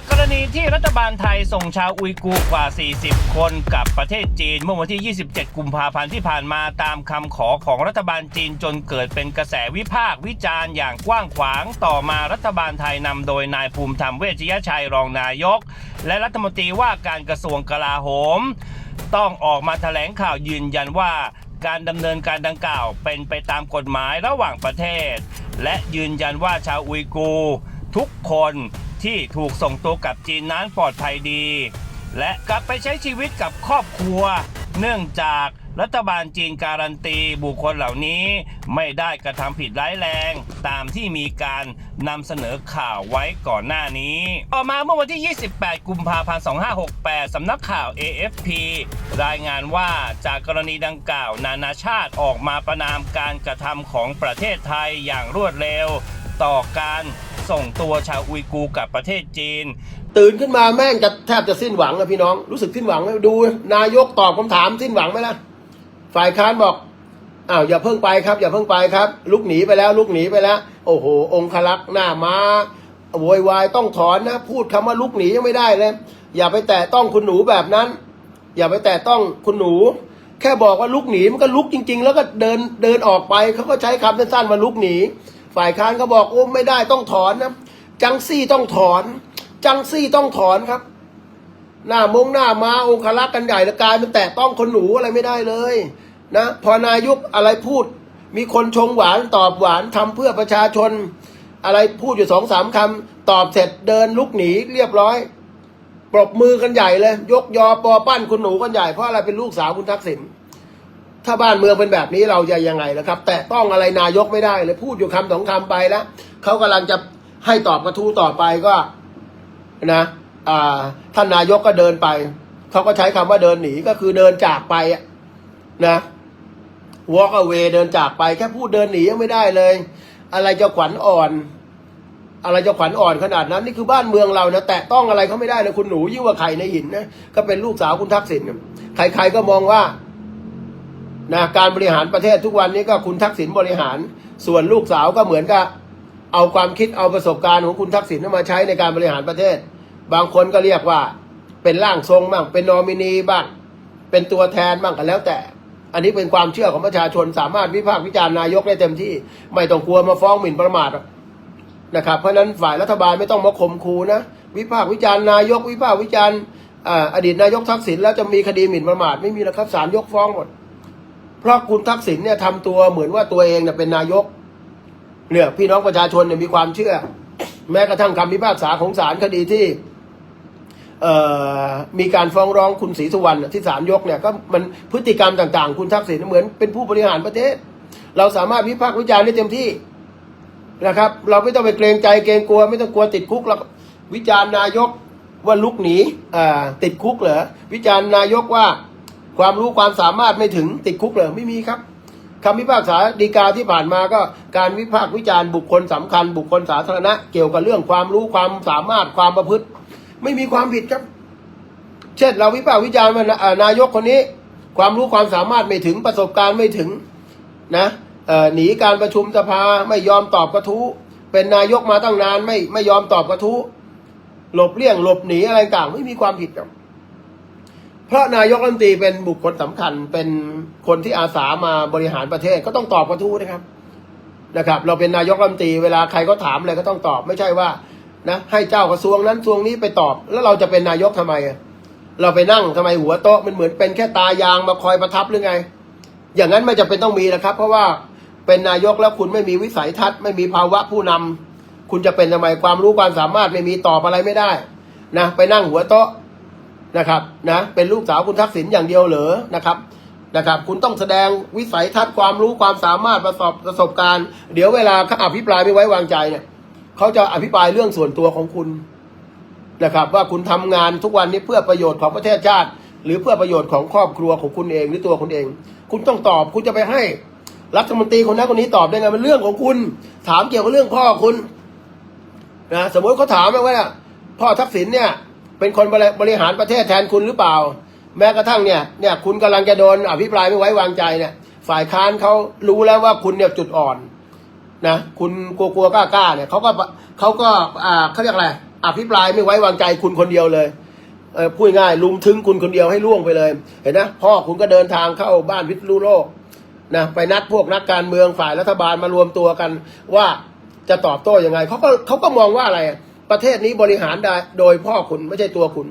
จากกรณีที่รัฐบาลไทยส่งชาวอุยกูร์กว่า 40 คนกลับประเทศจีน เมื่อวันที่ 27 กุมภาพันธ์ที่ผ่านมาตามคำขอของรัฐบาลจีนจนเกิดเป็นกระแสวิพากษ์วิจารณ์อย่างกว้างขวาง ต่อมารัฐบาลไทยนำโดยนายภูมิธรรมเวชยชัยรองนายก และรัฐมนตรีว่าการกระทรวงกลาโหม ต้องออกมาแถลงข่าวยืนยันว่าการดำเนินการดังกล่าวเป็นไปตามกฎหมายระหว่างประเทศ และยืนยันว่าชาวอุยกูร์ทุกคน ที่ถูกส่งตัวกลับจีนนั้นปลอดภัยดี และกลับไปใช้ชีวิตกับครอบครัว เนื่องจากรัฐบาลจีนการันตีบุคคลเหล่านี้ไม่ได้กระทำผิดร้ายแรง ตามที่มีการนำเสนอข่าวไว้ก่อนหน้านี้ ต่อมาเมื่อวันที่ 28 กุมภาพันธ์ 2568 สำนักข่าว AFP รายงานว่าจากกรณีดังกล่าว นานาชาติออกมาประนามการกระทำของประเทศไทยอย่างรวดเร็ว ต่อการ ส่งตัวชาวอุยกูร์กับประเทศจีน ตื่นขึ้นมาแม่งจะแทบจะสิ้นหวังแล้วพี่น้อง รู้สึกสิ้นหวังไหมดูนายกตอบคำถามสิ้นหวังไหมล่ะ ฝ่ายค้านบอกอ้าวอย่าเพิ่งไปครับ อย่าเพิ่งไปครับ ลุกหนีไปแล้ว ลุกหนีไปแล้ว โอ้โห องคลักษ์หน้าม้าโวยวายต้องถอนนะ พูดคำว่าลุกหนียังไม่ได้เลย อย่าไปแตะต้องคุณหนูแบบนั้น อย่าไปแตะต้องคุณหนู แค่บอกว่าลุกหนีมันก็ลุกจริง ๆ แล้วก็เดินเดินออกไปเขาก็ใช้คำสั้นๆว่าลุกหนี ฝ่ายค้านก็บอกโอ้ไม่ได้ต้องถอนนะจังซี่ต้องถอน จังซี่ต้องถอนครับ หน้ามงหน้ามาองคลักษ์กันใหญ่ล้วกายเป็นแตะต้องคนหนูอะไรไม่ได้เลยนะพอนายกอะไรพูด มีคนชงหวานตอบหวานทำเพื่อประชาชน อะไรพูดอยู่สองสามคำตอบเสร็จเดินลุกหนีเรียบร้อยปรบมือกันใหญ่เลย ยกยอปอปั้นคุณหนูกันใหญ่เพราะอะไรเป็นลูกสาวคุณทักษิณ ถ้าบ้านเมืองเป็นแบบนี้เราจะยังไงล่ะครับ แต่ต้องอะไรนายกไม่ได้เลยพูดอยู่คำสองคำไปแล้วเขากำลังจะให้ตอบกระทู้ต่อไปก็นะอ่าท่านนายกก็เดินไปเขาก็ใช้คำว่าเดินหนีก็คือเดินจากไปนะ walk away เดินจากไป แค่พูดเดินหนียังไม่ได้เลย อะไรจะขวัญอ่อน อะไรจะขวัญอ่อนขนาดนั้น นี่คือบ้านเมืองเรานะแตะต้องอะไรเขาไม่ได้เลยคุณหนูยิ่งกว่าไข่ในหินนะก็เป็นลูกสาวคุณทักษิณใครๆก็มองว่า นะการบริหารประเทศทุกวันนี้ก็คุณทักษิณบริหาร ส่วนลูกสาวก็เหมือนกับเอาความคิดเอาประสบการณ์ของคุณทักษิณมาใช้ในการบริหารประเทศ บางคนก็เรียกว่าเป็นร่างทรงบ้างเป็นนอมินีบ้าง เป็นตัวแทนบ้างก็แล้วแต่ อันนี้เป็นความเชื่อของประชาชนสามารถวิพากษ์วิจารณ์นายกได้เต็มที่ ไม่ต้องกลัวมาฟ้องหมิ่นประมาทนะครับ เพราะฉะนั้นฝ่ายรัฐบาลไม่ต้องมาข่มขู่นะวิพากษ์วิจารณ์นายก วิพากษ์วิจารณ์อดีตนายกทักษิณแล้วจะมีคดีหมิ่นประมาทไม่มีแล้วครับศาลยกฟ้องหมด เพราะคุณทักษิณเนี่ยทำตัวเหมือนว่าตัวเองเนี่ยเป็นนายก เนี่ย พี่น้องประชาชนเนี่ยมีความเชื่อ แม้กระทั่งคำพิพากษาของศาลคดีที่เอ่อมีการฟ้องร้องคุณศรีสุวรรณที่ศาลยกเนี่ยก็มันพฤติกรรมต่างๆ คุณทักษิณเหมือนเป็นผู้บริหารประเทศ เราสามารถวิพากษ์วิจารณ์ได้เต็มที่นะครับ เราไม่ต้องไปเกรงใจเกรงกลัว ไม่ต้องกลัวติดคุกเราวิจารณ์นายกว่าลุกหนีอ่าติดคุกเหรอวิจารณ์นายกว่า ความรู้ความสามารถไม่ถึงติดคุกเหรอไม่มีครับคำพิพากษาดีกาที่ผ่านมาก็การวิพากษ์วิจารณ์บุคคลสำคัญ บุคคลสาธารณะ เกี่ยวกับเรื่องความรู้ความสามารถความประพฤติ ไม่มีความผิดครับ เช่นเราวิพากษ์วิจารณ์ว่านานายกคนนี้ ความรู้ความสามารถไม่ถึงประสบการณ์ไม่ถึงนะหนีการประชุมสภาไม่ยอมตอบกระทู้ เป็นนายกมาตั้งนานไม่ไม่ยอมตอบกระทู้หลบเลี่ยงหลบหนีอะไรต่างไม่มีความผิดครับ พราะนายกรัฐมนตรีเป็นบุคคลสำคัญ เป็นคนที่อาสามาบริหารประเทศก็ต้องตอบกระทู้นะครับนะครับ เราเป็นนายกรัฐมนตรีเวลาใครก็ถามอะไรก็ต้องตอบ ไม่ใช่ว่านะให้เจ้ากระทรวงนั้นกระทรวงนี้ไปตอบ แล้วเราจะเป็นนายกทำไม เราไปนั่งทำไมหัวโต๊ะมันเหมือนเป็นแค่ตายางมาคอยประทับหรือไง อย่างนั้นไม่จำเป็นต้องมีนะครับ เพราะว่าเป็นนายกแล้วคุณไม่มีวิสัยทัศน์ ไม่มีภาวะผู้นำคุณจะเป็นทำไมความรู้ความสามารถไม่มีตอบอะไรไม่ได้นะไปนั่งหัวโต๊ะ นะครับนะเป็นลูกสาวคุณทักษิณอย่างเดียวเหรอนะครับนะครับ คุณต้องแสดงวิสัยทัศน์ความรู้ความสามารถประสบประสบการณ์ เดี๋ยวเวลาเขาอภิปรายไม่ไว้วางใจเนี่ยเขาจะอภิปรายเรื่องส่วนตัวของคุณนะครับ ว่าคุณทำงานทุกวันนี้เพื่อประโยชน์ของประเทศชาติ หรือเพื่อประโยชน์ของครอบครัวของคุณเองหรือตัวคุณเอง คุณต้องตอบคุณจะไปให้รัฐมนตรีคนนั้นคนนี้ตอบได้ไงมันเรื่องของคุณ ถามเกี่ยวกับเรื่องพ่อคุณนะสมมติเขาถามมาว่าพ่อทักษิณเนี่ย เป็นคนบริหารประเทศแทนคุณหรือเปล่า แม้กระทั่งเนี่ยเนี่ยคุณกำลังจะโดนอภิปรายไม่ไว้วางใจเนี่ย ฝ่ายค้านเขารู้แล้วว่าคุณเนี่ยจุดอ่อนนะคุณกลัวกลัวกล้ากล้าเนี่ยเขาก็เขาก็อ่าเขาเรียกอะไรอภิปรายไม่ไว้วางใจคุณคนเดียวเลยเออพูดง่ายลุมถึงคุณคนเดียวให้ล่วงไปเลย เห็นนะพ่อคุณก็เดินทางเข้าบ้านพิษณุโลกนะไปนัดพวกนักการเมืองฝ่ายรัฐบาลมารวมตัวกันว่าจะตอบโต้ยังไงเขาก็เขาก็มองว่าอะไร ประเทศนี้บริหารได้โดยพ่อคุณไม่ใช่ตัวคุณ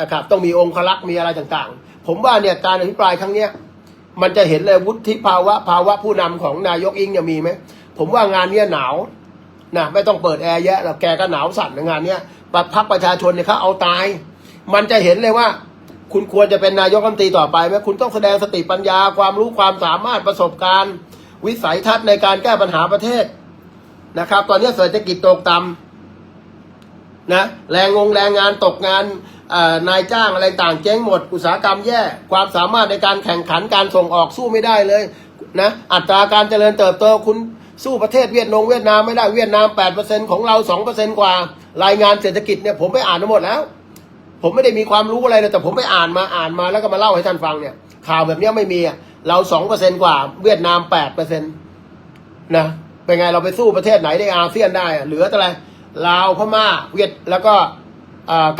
นะครับ ต้องมีองครักษ์มีอะไรต่างๆ ผมว่าเนี่ยการอภิปรายครั้งเนี้ยมันจะเห็นเลยวุฒิภาวะภาวะผู้นำของนายกอิงเนี่ยมีไหมผมว่างานเนี้ยหนาวนะไม่ต้องเปิดแอร์เยอะแล้วแกก็หนาวสั่นในงานเนี้ยพักประชาชนเนี่ยเขาเอาตาย มันจะเห็นเลยว่า คุณควรจะเป็นนายกรัฐมนตรีต่อไปไหมคุณต้องแสดงสติปัญญาความรู้ความสามารถประสบการณ์ วิสัยทัศน์ในการแก้ปัญหาประเทศนะครับ ตอนนี้เศรษฐกิจตกต่ำ นะแรงงงแรงงานตกงานนายจ้างอะไรต่างเจ๊งหมด อุตสาหกรรมแย่ความสามารถในการแข่งขันการส่งออกสู้ไม่ได้เลยนะอัตราการเจริญเติบโตคุณสู้ประเทศเวียดนงเวียดนามไม่ได้เวียดนาม 8%ของเรา 2%กว่า รายงานเศรษฐกิจเนี่ยผมไปอ่านมาหมดแล้ว ผมไม่ได้มีความรู้อะไรเลยแต่ผมไปอ่านมาอ่านมาแล้วก็มาเล่าให้ท่านฟังเนี่ยข่าวแบบนี้ไม่มีเราสองเปอร์เซนกว่า เวียดนามแปดเปอร์เซ็นต์นะเป็นไงเราไปสู้ประเทศไหนในอาเซียนได้เหลือแต่อะไร ลาวพม่าเวียดแล้วก็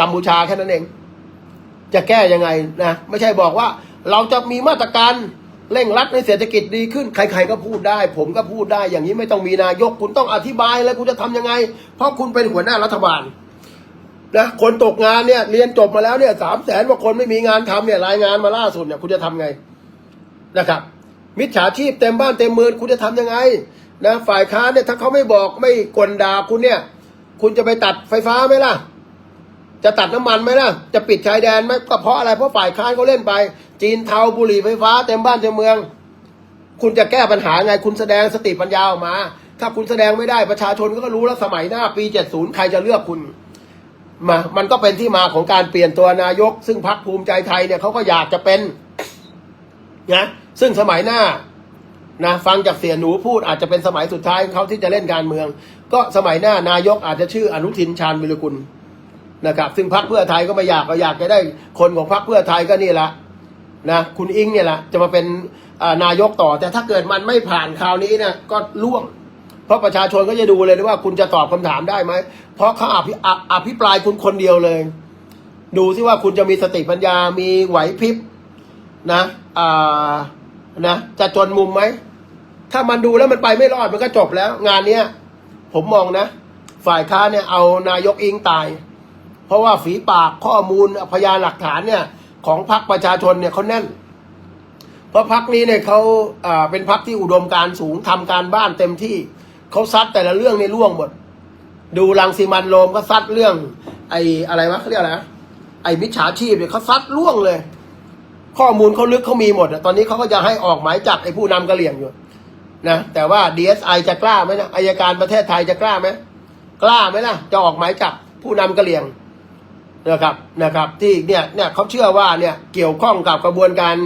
กัมพูชาแค่นั้นเอง จะแก้ยังไงนะ ไม่ใช่บอกว่า เราจะมีมาตรการเร่งรัดในเศรษฐกิจดีขึ้น ใคร ๆ ก็พูดได้ ผมก็พูดได้ อย่างนี้ไม่ต้องมีนายก คุณต้องอธิบายแล้วคุณจะทำยังไง เพราะคุณเป็นหัวหน้ารัฐบาลนะคนตกงานเนี่ยเรียนจบมาแล้วเนี่ยสามแสนกว่าคนไม่มีงานทำเนี่ยรายงานมาล่าสุดเนี่ยคุณจะทำไงนะครับ มิจฉาชีพเต็มบ้านเต็มเมืองคุณจะทำยังไงนะฝ่ายค้านเนี่ยถ้าเขาไม่บอกไม่กลด่าคุณเนี่ย คุณจะไปตัดไฟฟ้าไหมล่ะ จะตัดน้ำมันไหมล่ะ จะปิดชายแดนไหมก็เพราะอะไรเพราะฝ่ายค้านเขาเล่นไป จีนเทาบุหรี่ไฟฟ้าเต็มบ้านเต็มเมือง คุณจะแก้ปัญหาไงคุณแสดงสติปัญญาออกมา ถ้าคุณแสดงไม่ได้ประชาชนก็รู้แล้วสมัยหน้าปี 70 ใครจะเลือกคุณมามันก็เป็นที่มาของการเปลี่ยนตัวนายก ซึ่งพรรคภูมิใจไทยเนี่ยเขาก็อยากจะเป็นนะซึ่งสมัยหน้านะฟังจากเสียหนูพูดอาจจะเป็นสมัยสุดท้ายของเขาที่จะเล่นการเมือง ก็สมัยหน้านายกอาจจะชื่ออนุทินชาญวิรุกุลนะครับ ซึ่งพรรคเพื่อไทยก็ไม่อยากก็อยากจะได้คนของพรรคเพื่อไทยก็นี่แหละนะคุณอิงเนี่ยแหละจะมาเป็นนายกต่อ แต่ถ้าเกิดมันไม่ผ่านคราวนี้นี่ยก็ล่วง เพราะประชาชนก็จะดูเลยว่าคุณจะตอบคำถามได้ไหมเพราะเขาอภิออภิปรายคุณคนเดียวเลย ดูซิว่าคุณจะมีสติปัญญามีไหวพริบนะอ่านะจะจนมุมไหมถ้ามันดูแล้วมันไปไม่รอดมันก็จบแล้ว งานเนี้ย ผมมองนะ ฝ่ายค้านเนี่ยเอานายกอิงตาย เพราะว่าฝีปากข้อมูลพยานหลักฐานเนี่ย ของพรรคประชาชนเนี่ยเขาแน่น เพราะพรรคนี้เนี่ยเขาเป็นพรรคที่อุดมการสูงทำการบ้านเต็มที่เขาซัดแต่ละเรื่องในล่วงหมด ดูรังสีมันโรมก็ซัดเรื่อง ไอ้อะไรวะเขาเรียกอะไรไอ้มิจฉาชีพเนี่ยเขาซัดล่วงเลย ข้อมูลเขาลึกเขามีหมดอะตอนนี้เขาก็จะให้ออกหมายจับไอ้ผู้นำกระเหลี่ยงอยู่ นะแต่ว่า DSI จะกล้าไหมนะอายการประเทศไทยจะกล้าไหมกล้าไหมล่ะจะออกหมายจับผู้นำกระเหลี่ยงนะครับนะครับ ที่เนี่ยเนี่ยเขาเชื่อว่าเนี่ยเกี่ยวข้องกับกระบวนการ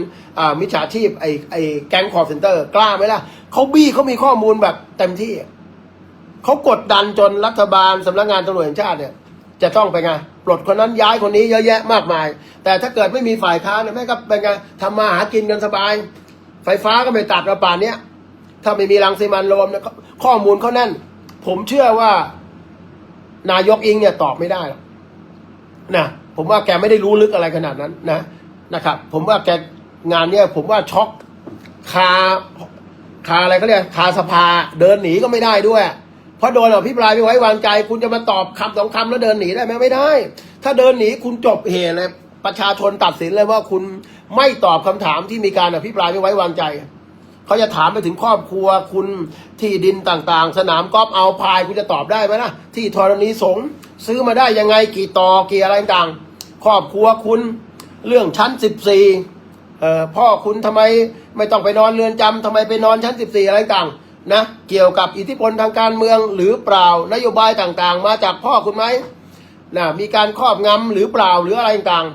มิจฉาชีพไอ้ไอ้แก๊งคอร์เซนเตอร์กล้าไหมล่ะเขาบี้เขามีข้อมูลแบบเต็มที่เขากดดันจนรัฐบาลสำนักงานตำรวจแห่งชาติเนี่ย จะต้องไปไงปลดคนนั้นย้ายคนนี้เยอะแยะมากมาย แต่ถ้าเกิดไม่มีฝ่ายค้านนะแม่ก็เป็นไงทำมาหากินกันสบาย ไฟฟ้าก็ไม่ตัดระป่านเนี้ย ถ้าไม่มีรังสีมันโรมนี่ยข้อมูลเขาแน่น ผมเชื่อว่า นายกอิงเนี่ยตอบไม่ได้นะผมว่าแกไม่ได้รู้ลึกอะไรขนาดนั้นนะนะครับ ผมว่าแกงานเนี้ยผมว่าช็อกคาคาอะไรเขาเรียกคาสภาเดินหนีก็ไม่ได้ด้วย เพราะโดนอภิปรายไม่ไว้วางใจ คุณจะมาตอบคำสองคำแล้วเดินหนีได้ไหมไม่ได้ ถ้าเดินหนีคุณจบเหตุเลยประชาชนตัดสินเลยว่าคุณไม่ตอบคำถามที่มีการอภิปรายไม่ไว้วางใจ เขาจะถามไปถึงครอบครัวคุณที่ดินต่างๆ สนามกอล์ฟเอาพายคุณจะตอบได้ไหมล่ะที่ธรณีสงฆ์ซื้อมาได้ยังไงกี่ต่อกี่อะไรต่างครอบครัวคุณเรื่องชั้นสิบสี่พ่อคุณทำไมไม่ต้องไปนอนเรือนจำทำไมไปนอนชั้นสิบสี่อะไรต่างนะเกี่ยวกับอิทธิพลทางการเมืองหรือเปล่านโยบายต่างๆ มาจากพ่อคุณไหมนะมีการครอบงำหรือเปล่าหรืออะไรต่าง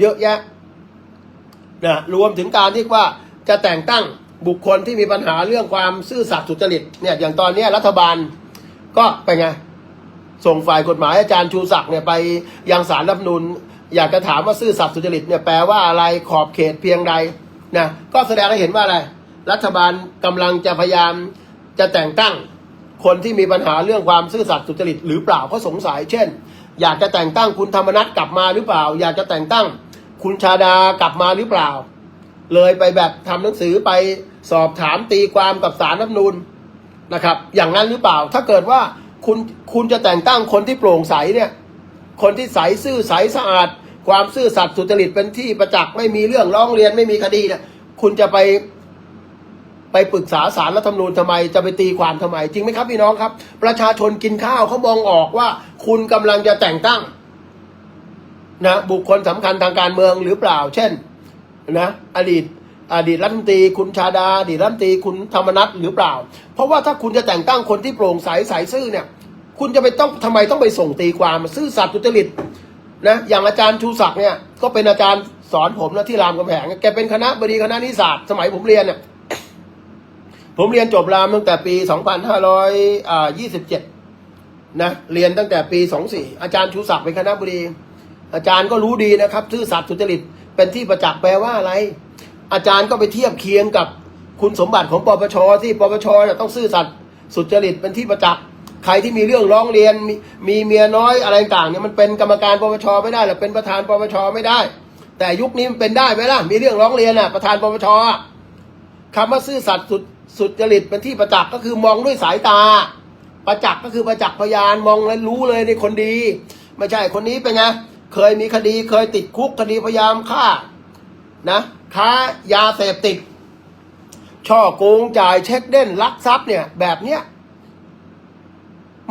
เยอะแยะนะรวมถึงการที่ว่าจะแต่งตั้ง บุคคลที่มีปัญหาเรื่องความซื่อสัตย์สุจริตเนี่ยอย่างตอนนี้รัฐบาลก็ไปไงส่งฝ่ายกฎหมายอาจารย์ชูศักดิ์เนี่ยไปยังสารรัฐมนูญอยากจะถามว่าซื่อสัตย์สุจริตเนี่ยแปลว่าอะไรขอบเขตเพียงใดนะก็แสดงให้เห็นว่าอะไร รัฐบาลกำลังจะพยายามจะแต่งตั้งคนที่มีปัญหาเรื่องความซื่อสัตย์สุจริตหรือเปล่าเขาสงสัย เช่น อยากจะแต่งตั้งคุณธรรมนัฐกลับมาหรือเปล่า อยากจะแต่งตั้งคุณชาดากลับมาหรือเปล่า เลยไปแบบทำหนังสือไปสอบถามตีความกับสารรัฐนูญนะครับ อย่างนั้นหรือเปล่า ถ้าเกิดว่าคุณคุณจะแต่งตั้งคนที่โปร่งใสเนี่ย คนที่ใสซื่อใสสะอาด ความซื่อสัตย์สุจริตเป็นที่ประจักษ์ไม่มีเรื่องร้องเรียนไม่มีคดีเนี่ยคุณจะไปไปปรึกษาสารรัฐธรรมนูญทำไมจะไปตีความทำไม จริงไหมครับพี่น้องครับ ประชาชนกินข้าวเขามองออกว่า คุณกำลังจะแต่งตั้งนะบุคคลสำคัญทางการเมืองหรือเปล่า เช่น นะอดีตอดีตรัฐมนตรีคุณชาดาอดีตรัฐมนตรีคุณธรรมนัฐหรือเปล่า เพราะว่าถ้าคุณจะแต่งตั้งคนที่โปร่งใสใสซื่อเนี่ย คุณจะไปต้องทำไมต้องไปส่งตีความซื่อสัตย์สุจริตนะอย่างอาจารย์ชูศักดิ์เนี่ยก็เป็นอาจารย์สอนผมนะที่รามคำแหงแกเป็นคณะบดีคณะนิสสาสตสมัยผมเรียนเนี่ยผมเรียนจบรามตั้งแต่ปี 2527 นะ เรียนตั้งแต่ปี 24 อาจารย์ชูศักดิ์เป็นคณะบดี อาจารย์ก็รู้ดีนะครับ ซื่อสัตย์สุจริต เป็นที่ประจักษ์แปลว่าอะไร อาจารย์ก็ไปเทียบเคียงกับคุณสมบัติของปปชที่ปปชเนี่ยต้องซื่อสัตย์สุจริตเป็นที่ประจักษ์ใครที่มีเรื่องร้องเรียนมีมีเมียน้อยอะไรต่างเนี่ยมันเป็นกรรมการปปชไม่ได้หรือเป็นประธานปปชไม่ได้ แต่ยุคนี้มันเป็นได้ไหมล่ะมีเรื่องร้องเรียนอะประธานปปชคำว่าซื่อสัตย์สุดสุจริตเป็นที่ประจักษ์ก็คือมองด้วยสายตา ประจักษ์ก็คือประจักษ์พยานมองแล้วรู้เลยในคนดี ไม่ใช่คนนี้เป็นไง เคยมีคดีเคยติดคุกคดีพยายามฆ่านะค้ายาเสพติด ช่อโกงจ่ายเช็คเด่นลักทรัพย์เนี่ย แบบเนี้ย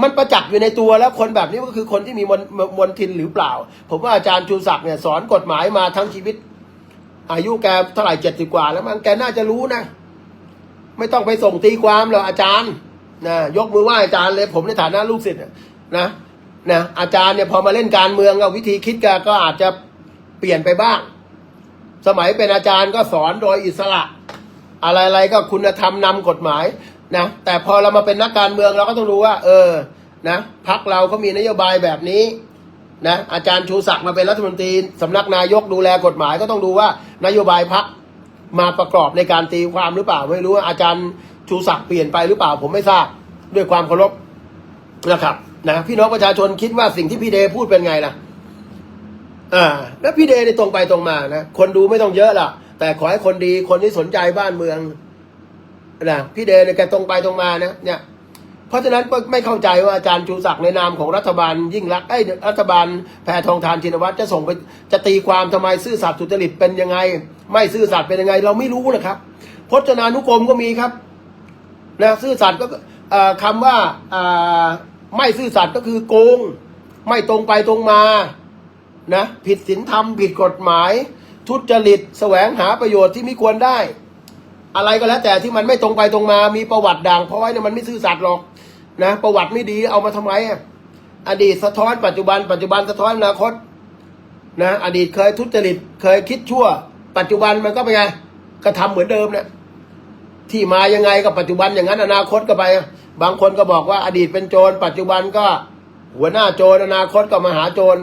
มันประจักษ์อยู่ในตัวแล้วคนแบบนี้ก็คือคนที่มีมนมมนทินหรือเปล่า ผมว่าอาจารย์ชูศักดิ์เนี่ยสอนกฎหมายมาทั้งชีวิต อายุแกเท่าไหร่เจ็ดสิบกว่า แล้วมั้งแกน่าจะรู้นะ ไม่ต้องไปส่งตีความหรอกอาจารย์นะยกมือไหว้อาจารย์เลย ผมในฐานะลูกศิษย์นะ นะอาจารย์เนี่ยพอมาเล่นการเมืองวิธีคิดกก็อาจจะเปลี่ยนไปบ้าง สมัยเป็นอาจารย์ก็สอนโดยอิสระ อะไรๆก็คุณธรรมนำกฎหมายนะแต่พอเรามาเป็นนักการเมืองเราก็ต้องรู้ว่า เออนะพักเราก็มีนโยบายแบบนี้นะอาจารย์ชูศักดิ์มาเป็นรัฐมนตรีสำนักนายกดูแลกฎหมายก็ต้องดูว่านโยบายพักมาประกอบในการตีความหรือเปล่าไม่รู้ว่าอาจารย์ชูศักดิ์เปลี่ยนไปหรือเปล่าผมไม่ทราบด้วยความเคารพนะครับ นะพี่น้องประชาชนคิดว่าสิ่งที่พี่เดพูดเป็นไงล่ะ อ่า แล้วพี่เดในตรงไปตรงมานะคนดูไม่ต้องเยอะล่ะ แต่ขอให้คนดีคนที่สนใจบ้านเมืองนะพี่เดเนี่ยแกตรงไปตรงมานะเนี่ย เพราะฉะนั้นไม่เข้าใจว่าอาจารย์ชูศักดิ์ในนามของรัฐบาล ยิ่งรักไอ้รัฐบาลแพทองทานชินวัตรจะส่งไปจะตีความทำไมซื่อสัตย์สุจริตเป็นยังไง ไม่ซื่อสัตย์เป็นยังไง เราไม่รู้นะครับพจนานุกรมก็มีครับนะซื่อสัตย์ก็คำว่าอ่า ไม่ซื่อสัตย์ก็คือโกง ไม่ตรงไปตรงมานะผิดศีลธรรมผิดกฎหมาย ทุจริตแสวงหาประโยชน์ที่ไม่ควรได้ อะไรก็แล้วแต่ที่มันไม่ตรงไปตรงมา มีประวัติด่างเพราะไว้เนี่ยมันไม่ซื่อสัตย์หรอกนะประวัติไม่ดีเอามาทำไมออดีตสะท้อนปัจจุบัน ปัจจุบันสะท้อนอนาคตนะอดีตเคยทุจริตเคยคิดชั่ว ปัจจุบันมันก็เป็นไงก็ทำเหมือนเดิมเนี่ยที่มายังไงกับปัจจุบันอย่างนั้นอนาคตก็ไป บางคนก็บอกว่าอดีตเป็นโจร ปัจจุบันก็หัวหน้าโจรอนาคตก็มาหาโจร